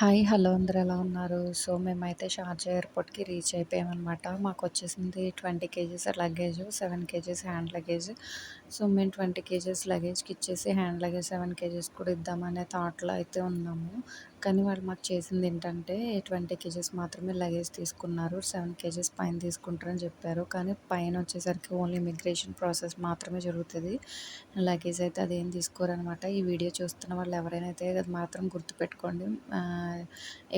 Hi hello అందరు ఎలా ఉన్నారు? సో మేమైతే షార్జా ఎయిర్పోర్ట్కి రీచ్ అయిపోయామన్నమాట. మాకు వచ్చేసింది twenty kgs luggage seven kgs hand luggage. So మేము ట్వంటీ కేజీస్ లగేజ్కి ఇచ్చేసి హ్యాండ్ లగేజ్ సెవెన్ కేజీస్ కూడా ఇద్దామనే థాట్లో అయితే ఉన్నాము. కానీ వాళ్ళు మాకు చేసింది ఏంటంటే ట్వంటీ కేజెస్ మాత్రమే లగేజ్ తీసుకున్నారు. సెవెన్ కేజెస్ పైన తీసుకుంటారని చెప్పారు. కానీ పైన వచ్చేసరికి ఓన్లీ ఇమిగ్రేషన్ ప్రాసెస్ మాత్రమే జరుగుతుంది. లగేజ్ అయితే అదేం తీసుకోరనమాట. ఈ వీడియో చూస్తున్న వాళ్ళు ఎవరైనా అయితే అది మాత్రం గుర్తుపెట్టుకోండి.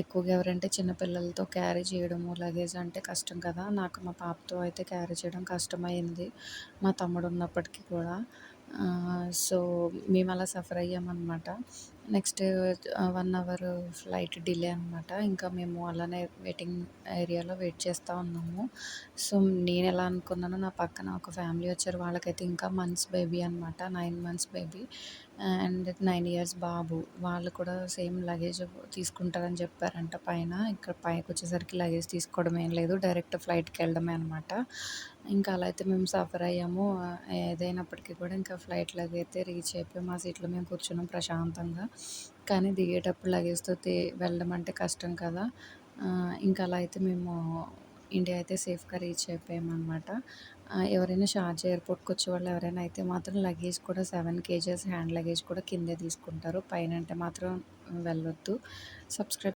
ఎక్కువగా ఎవరంటే చిన్నపిల్లలతో క్యారీ చేయడము లగేజ్ అంటే కష్టం కదా. నాకు మా పాపతో అయితే క్యారీ చేయడం కష్టమైంది. మా తమ్ముడు ఉన్నప్పటికీ కూడా. సో మేము అలా suffer అయ్యామన్నమాట. Next one hour flight delay అనమాట ఇంకా మేము అలానే వెయిటింగ్ ఏరియాలో వెయిట్ చేస్తూ ఉన్నాము. సో నేను ఎలా అనుకున్నానో నా పక్కన ఒక ఫ్యామిలీ వచ్చారు. వాళ్ళకైతే ఇంకా మంత్స్ బేబీ అనమాట nine months baby. And nine years బాబు. వాళ్ళు కూడా సేమ్ లగేజ్ తీసుకుంటారని చెప్పారంట పైన. ఇక్కడ పైకి వచ్చేసరికి లగేజ్ తీసుకోవడం ఏం లేదు. డైరెక్ట్ ఫ్లైట్కి వెళ్ళడమే అనమాట ఇంకా అలా అయితే మేము సఫర్ అయ్యాము. ఏదైనప్పటికీ కూడా ఇంకా ఫ్లైట్లోకి అయితే రీచ్ అయిపోయి మా సీట్లో మేము కూర్చున్నాం ప్రశాంతంగా. కానీ దిగేటప్పుడు లగేజ్తో వెళ్ళడం అంటే కష్టం కదా. ఇంకా అలా అయితే మేము ఇండియా అయితే సేఫ్గా రీచ్ అయిపోయామన్నమాట. ఎవరైనా షార్జా ఎయిర్పోర్ట్కి వచ్చే వాళ్ళు ఎవరైనా అయితే మాత్రం లగేజ్ కూడా సెవెన్ కేజెస్ హ్యాండ్ లగేజ్ కూడా కిందే తీసుకుంటారు. పైన అంటే మాత్రం వెళ్ళొద్దు. సబ్స్క్రైబ్